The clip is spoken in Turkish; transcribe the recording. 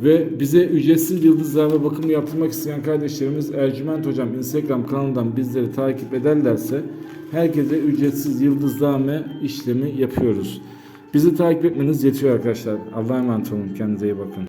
Ve bize ücretsiz yıldızlarla bakım yaptırmak isteyen kardeşlerimiz Ercüment Hocam Instagram kanalından bizleri takip ederlerse herkese ücretsiz yıldızlame işlemi yapıyoruz. Bizi takip etmeniz yetiyor arkadaşlar. Allah'a emanet olun. Kendinize iyi bakın.